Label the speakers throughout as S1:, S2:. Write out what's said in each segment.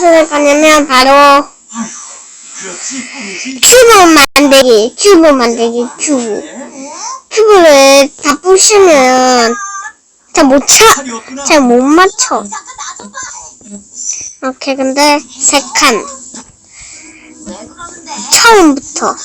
S1: 무엇을 할 거냐면 바로 큐브 만들기, 큐브 만들기, 큐브. 큐브를 다 부시면 잘 못 차, 잘 못 맞춰. 오케이, 근데 세 칸. 처음부터.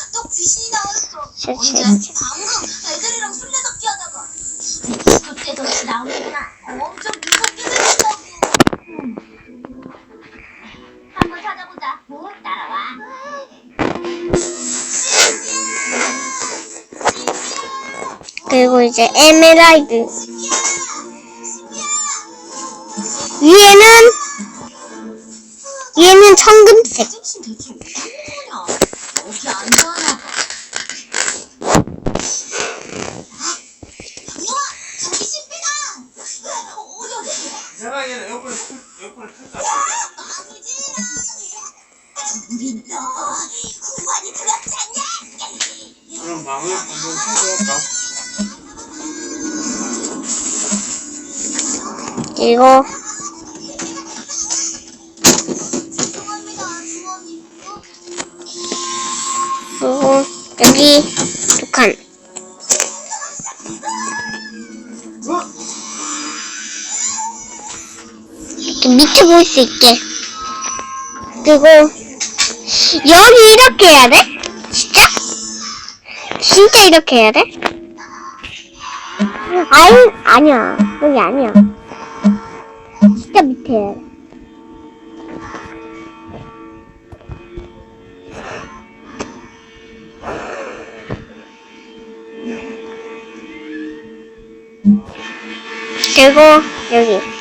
S1: 그리고 이제 에메랄드. 위에는, 위에는 청금색.
S2: 에어컨을 에어컨을
S3: 너?
S2: 그럼 망을 한번 해볼까?
S3: 주원님.
S1: 그리고, 여기 두 칸. 이렇게 밑에 볼 수 있게. 그리고, 여기 이렇게 해야 돼? 진짜? 진짜 이렇게 해야 돼? 아니, 아니야. 여기 아니야. 진짜 밑에. 그리고. 여기.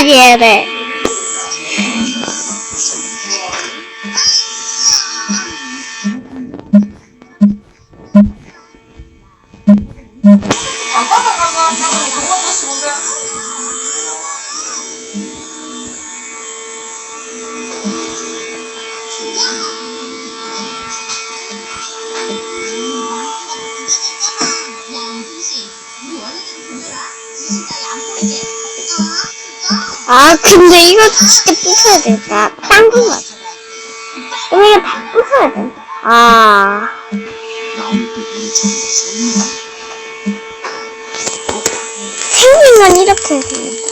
S1: 진짜 밑에까지 해야 돼.
S2: 아,
S1: 근데 이거 진짜 부숴야 되겠다. 빵구 맞아. 그럼 이거 다 부숴야 돼. 아. 생긴 건 이렇게 생겼다.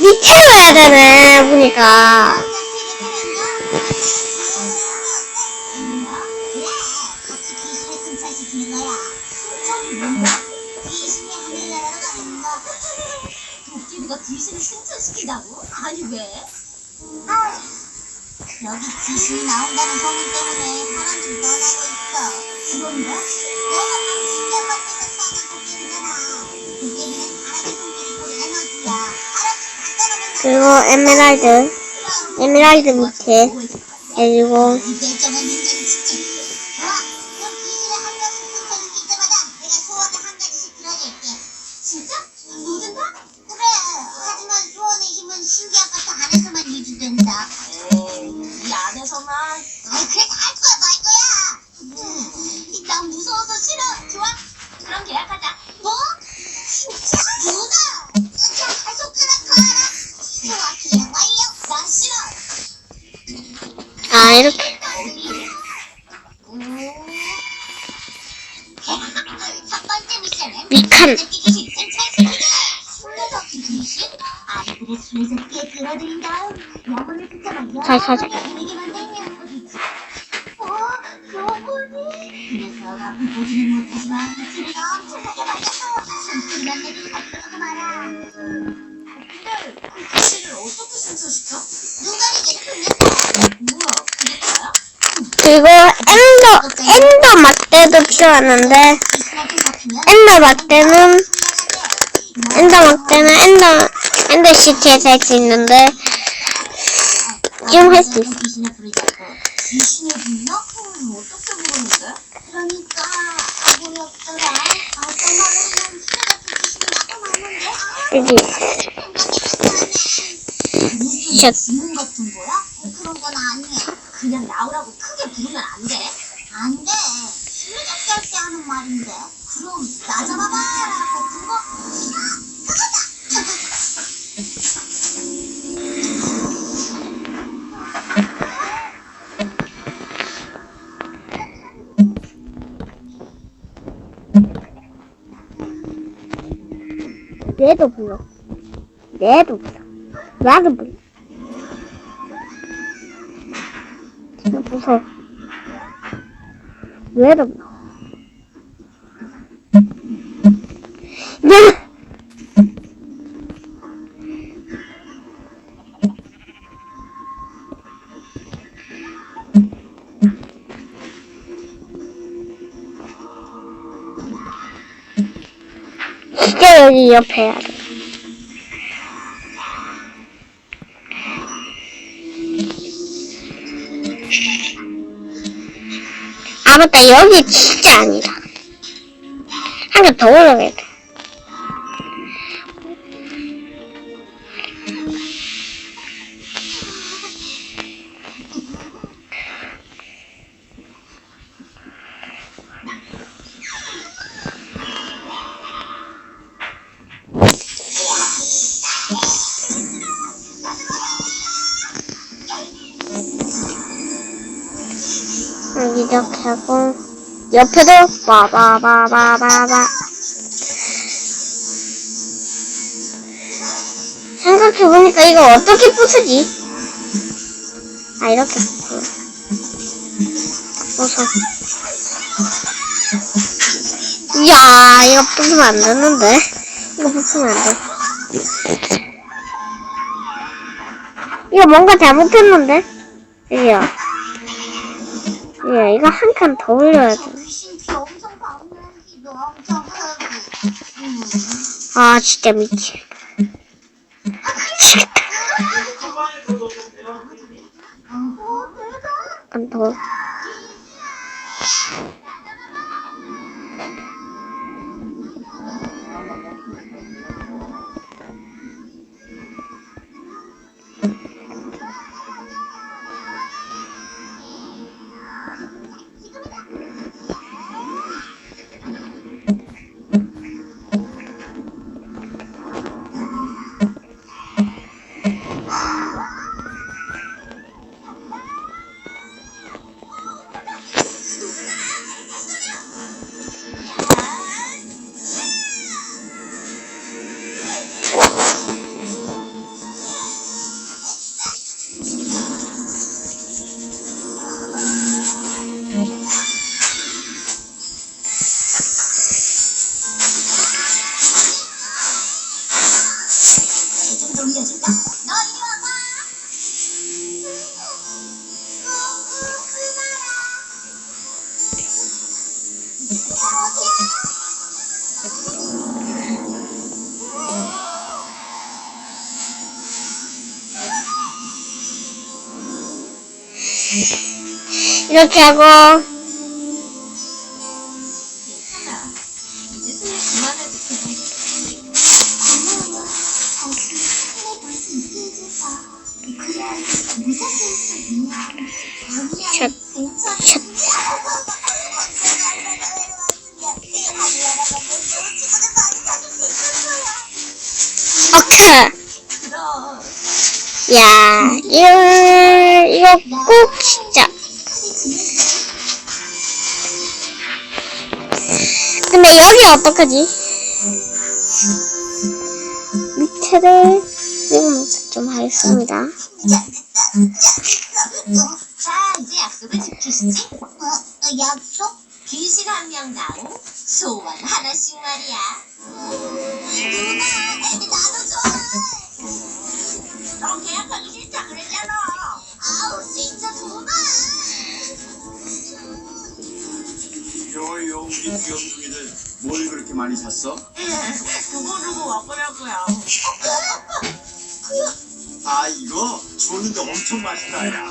S1: 밑에로 해야 되네, 보니까.
S3: 도깨비가 귀신을 승천시킨다고? 아니 왜? 여기 귀신이 나온다는 소문 때문에 사람들이 떠나고 있어. 그런가? 내가 당신 아파트에서 사는 도깨비잖아. 도깨비는 사람의 손길이 곧 에너지야.
S1: 그리고 에메랄드. 에메랄드 밑에. 그리고,
S3: 영혼을 붙잡아
S1: 잘 찾아.
S3: 누가 이게 풀렸어? 뭐야? 그게 다야?
S1: 그리고 엔더, 엔더 막대도 필요하는데, 엔더 막대는, 엔더 막대는 엔더, 엔더 시티에서 할 수 있는데, 지금 할 수 있어.
S2: 여기 샷.
S3: 어, 그런 건 아니야. 그냥 나오라고 부르면 안 돼? 안 돼. 할때 하는 말인데. 그럼 나 그거다.
S2: 얘도 불러. 얘도 불러. 나도 불러. 진짜 무서워. 얘도 불러. 얘는 진짜 맞다 여기 진짜 아니다. 한 개 더 올라가야 돼. 이렇게 하고 옆에도 빠바바바바바 생각해보니까 이거 어떻게 부수지? 아 이렇게. 부수 부서 이야 이거 부수면 안 되는데. 이거 부수면 안돼. 이거 뭔가 잘못했는데? 여기 요 예, 이거 한 칸 더 올려야 돼. 아, 진짜 미치. 미치겠다. 한 더.
S3: 좀 미안. 아니야,
S2: 샷. 샷. 오케이. 야, 이거, 이거 꼭 진짜. 근데 여기 어떡하지? 밑에를 띄우면서 좀 하겠습니다.
S3: 귀신 한 명 나오? 소원 하나씩 말이야. 누나, 나도 좋아. 너 계약하기 싫다 그랬잖아. 아우, 진짜
S4: 귀염둥이들 뭘 그렇게 많이 샀어?
S1: 그거 주고 와보려고요.
S4: 아 이거 줬는데 엄청 맛있다 야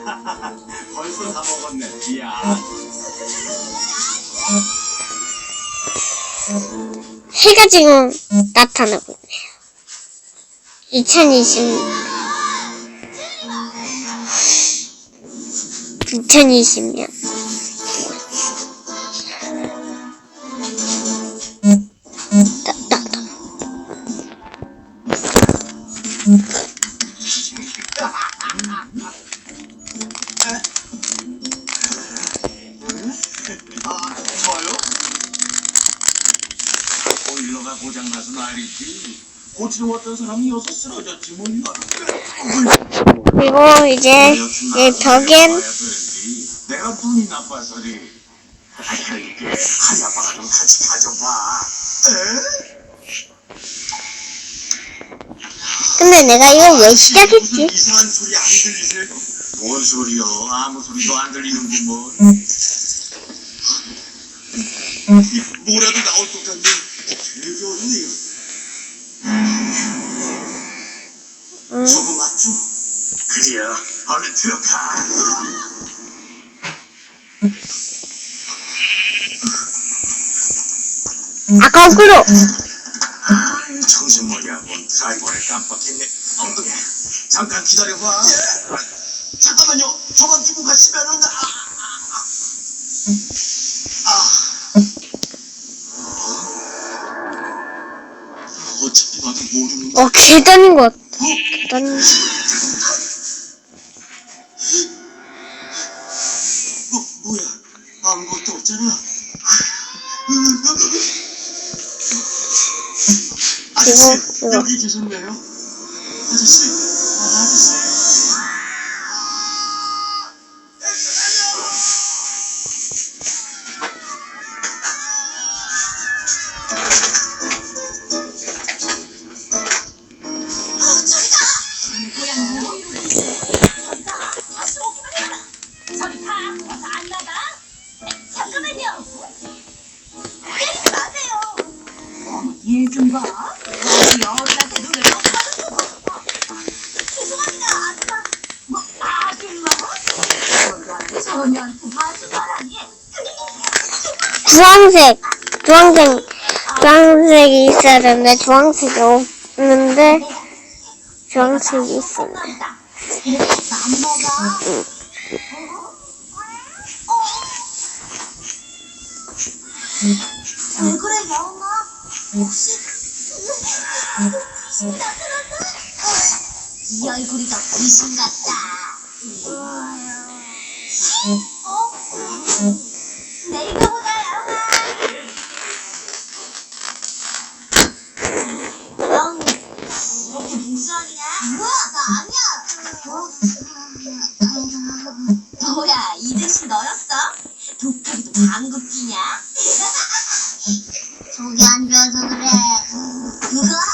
S4: 벌써 다 먹었네. 이야.
S2: 해가 지금 나타나고 있네요. 2020, 2020년. 따, 따, 따.
S4: 아, 좋아요? 보일러가 고장나서 난리지. 고치러 왔던 사람이 여기서 쓰러졌지 뭐야.
S2: 그리고 이제 이 벽엔
S4: 내가 눈이 나빠서리. 아이, 하리 아빠가 좀 같이 가져봐. 에?
S2: 근데 내가 이거 왜 시작했지?
S4: 이상한 소리 안 들리세요? 뭔 소리요? 아무 소리도 안 들리는구먼. 이 뭐라도 나올 것 같네. 되게 어렵네요.
S2: 응.
S4: 그래요. 얼른 들어가.
S2: 아, 거꾸로!
S4: 아, 정신 머리야. 뭔 드라이버를 깜빡했네. 어, 잠깐 기다려봐. 아, 잠깐만요. 저만 두고 가시면은 아, 아, 아. 아. 어차피 나도 모르는
S2: 어, 계단인 것 같아. 계단. 이거.
S4: 여기 계셨네요? 아저씨, 아, 아저씨.
S2: 주황색, 주황색, 주황색이 있어야 되는데, 주황색이 없는데, 주황색이
S3: 귀신 나타났나? 이 얼굴이 더 귀신 같다. 뭐야, 이등신 너였어? 독하기도 방귀? 속이 안 좋아서 그래. 우와,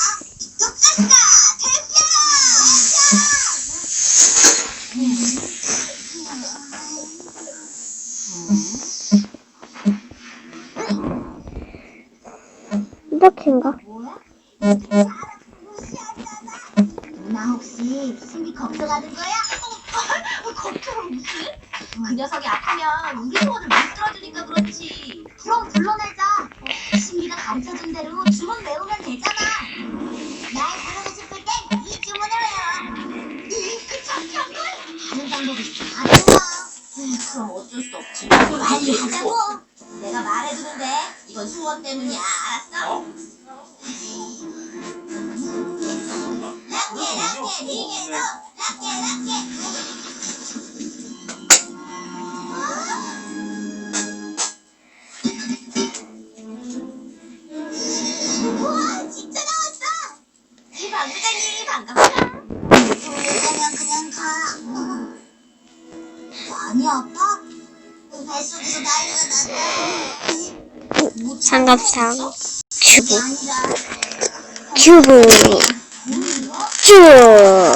S2: 삼각상, 큐브, 큐브, 쭉, 끝.